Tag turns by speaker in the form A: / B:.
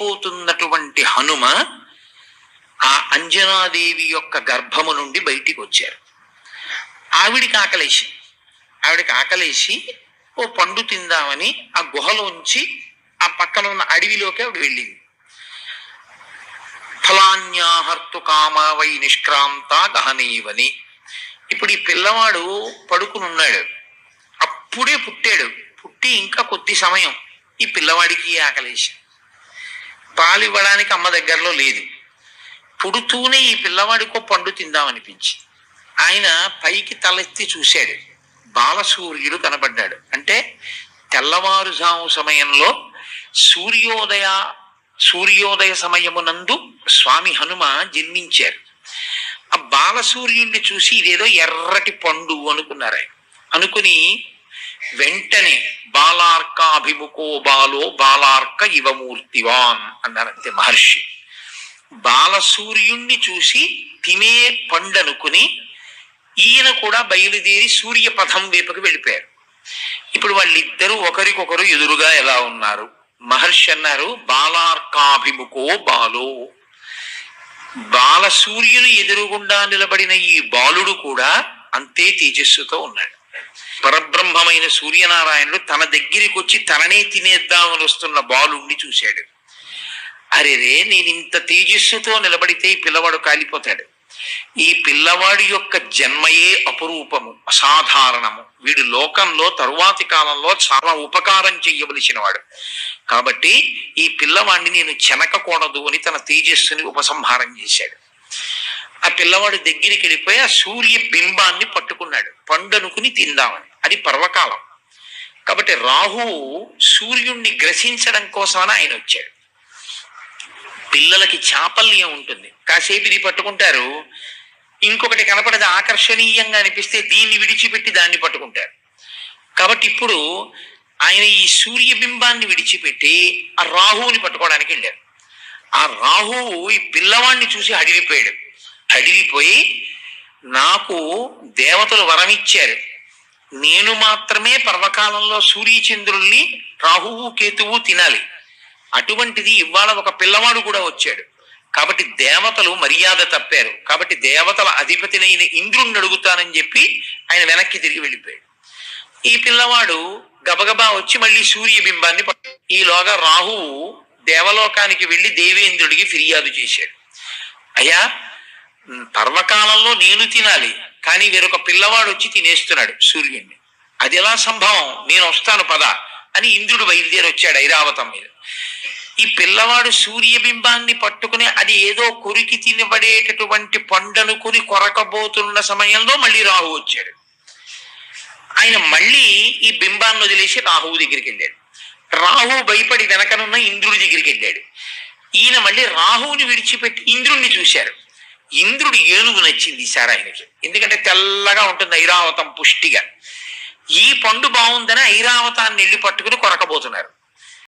A: మెరిసిపోతున్నటువంటి హనుమ ఆ అంజనాదేవి యొక్క గర్భము నుండి బయటికి వచ్చారు. ఆవిడికి ఆకలేసి ఆవిడికి ఆకలేసి ఓ పండు తిందామని ఆ గుహలోంచి ఆ పక్కన ఉన్న అడవిలోకి ఆవిడ వెళ్ళింది. ఫలాన్యాహర్తు కామావై నిష్క్రాంత గహనీవని. ఇప్పుడు ఈ పిల్లవాడు పడుకుని ఉన్నాడు. అప్పుడే పుట్టాడు. పుట్టి ఇంకా కొద్ది సమయం ఈ పిల్లవాడికి ఆకలేసి. పాలు ఇవ్వడానికి అమ్మ దగ్గరలో లేదు. పుడుతూనే ఈ పిల్లవాడికో పండు తిందామనిపించి. ఆయన పైకి తలెత్తి చూశాడు. బాలసూర్యుడు కనబడ్డాడు. అంటే తెల్లవారుజాము సమయంలో సూర్యోదయ సూర్యోదయ సమయమునందు స్వామి హనుమ జన్మించారు. ఆ బాలసూర్యుడిని చూసి ఇదేదో ఎర్రటి పండు అనుకున్నారు ఆయన అనుకుని వెంటనే బాలార్కాభిముఖో బాలో బాలార్క ఇవమూర్తివాన్ అన్నారంతే మహర్షి. బాలసూర్యుణ్ణి చూసి తినే పండనుకుని ఈయన కూడా బయలుదేరి సూర్యపథం వైపుకి వెళ్ళిపోయారు. ఇప్పుడు వాళ్ళిద్దరూ ఒకరికొకరు ఎదురుగా ఎలా ఉన్నారు? మహర్షి అన్నారు బాలార్కాభిముఖో బాలో. బాలసూర్యుని ఎదురుగుండా నిలబడిన ఈ బాలుడు కూడా అంతే తేజస్సుతో ఉన్నాడు. పరబ్రహ్మమైన సూర్యనారాయణుడు తన దగ్గరికి వచ్చి తననే తినేద్దామని వస్తున్న బాలుణ్ణి చూశాడు. అరే రే నేను ఇంత తేజస్సుతో నిలబడితే ఈ పిల్లవాడు కాలిపోతాడు. ఈ పిల్లవాడి యొక్క జన్మయే అపురూపము అసాధారణము. వీడు లోకంలో తరువాతి కాలంలో చాలా ఉపకారం చెయ్యవలసిన వాడు కాబట్టి ఈ పిల్లవాడిని నేను చెనకకూడదు అని తన తేజస్సుని ఉపసంహారం చేశాడు. ఆ పిల్లవాడు దగ్గరికి వెళ్ళిపోయి ఆ సూర్య బింబాన్ని పట్టుకున్నాడు. పండనుకుని తిందామని. అది పర్వకాలం. కాబట్టి రాహు సూర్యుణ్ణి గ్రసించడం కోసమని ఆయన వచ్చాడు. పిల్లలకి చాపల్యం ఉంటుంది. కాసేపు ఇది పట్టుకుంటారు. ఇంకొకటి కనపడదు. ఆకర్షణీయంగా అనిపిస్తే దీన్ని విడిచిపెట్టి దాన్ని పట్టుకుంటారు. కాబట్టి ఇప్పుడు ఆయన ఈ సూర్యబింబాన్ని విడిచిపెట్టి ఆ రాహువుని పట్టుకోవడానికి వెళ్ళారు. ఆ రాహువు ఈ పిల్లవాడిని చూసి అడిగిపోయాడు అడిగిపోయి నాకు దేవతలు వరమిచ్చారు. నేను మాత్రమే పర్వకాలంలో సూర్యచంద్రుల్ని రాహువు కేతువు తినాలి. అటువంటిది ఇవాళ ఒక పిల్లవాడు కూడా వచ్చాడు. కాబట్టి దేవతలు మర్యాద తప్పారు. కాబట్టి దేవతల అధిపతినైన ఇంద్రుణ్ణి అడుగుతానని చెప్పి ఆయన వెనక్కి తిరిగి వెళ్ళిపోయాడు. ఈ పిల్లవాడు గబగబా వచ్చి మళ్ళీ సూర్యబింబాన్ని ఈలోగా రాహువు దేవలోకానికి వెళ్ళి దేవేంద్రుడికి ఫిర్యాదు చేశాడు. అయ్యా పర్వకాలంలో నేను తినాలి కానీ వేరొక పిల్లవాడు వచ్చి తినేస్తున్నాడు సూర్యుడిని అది ఎలా సంభవం? నేను వస్తాను పద అని ఇంద్రుడు బయలుదేరి వచ్చాడు ఐరావతం మీద. ఈ పిల్లవాడు సూర్యబింబాన్ని పట్టుకుని అది ఏదో కొరికి తినబడేటటువంటి పండనుకుని కొరకబోతున్న సమయంలో మళ్ళీ రాహు వచ్చాడు. ఆయన మళ్ళీ ఈ బింబాన్ని వదిలేసి రాహువు దగ్గరికి వెళ్ళాడు. రాహు భయపడి వెనకనున్న ఇంద్రుడి దగ్గరికి వెళ్ళాడు. ఈయన మళ్ళీ రాహువుని విడిచిపెట్టి ఇంద్రుణ్ణి చూశారు. ఇంద్రుడు ఏనుగు నచ్చింది ఈసారి ఆయనకి ఎందుకంటే తెల్లగా ఉంటుంది ఐరావతం పుష్టిగా. ఈ పండు బాగుందని ఐరావతాన్ని వెళ్ళి పట్టుకుని కొరకబోతున్నారు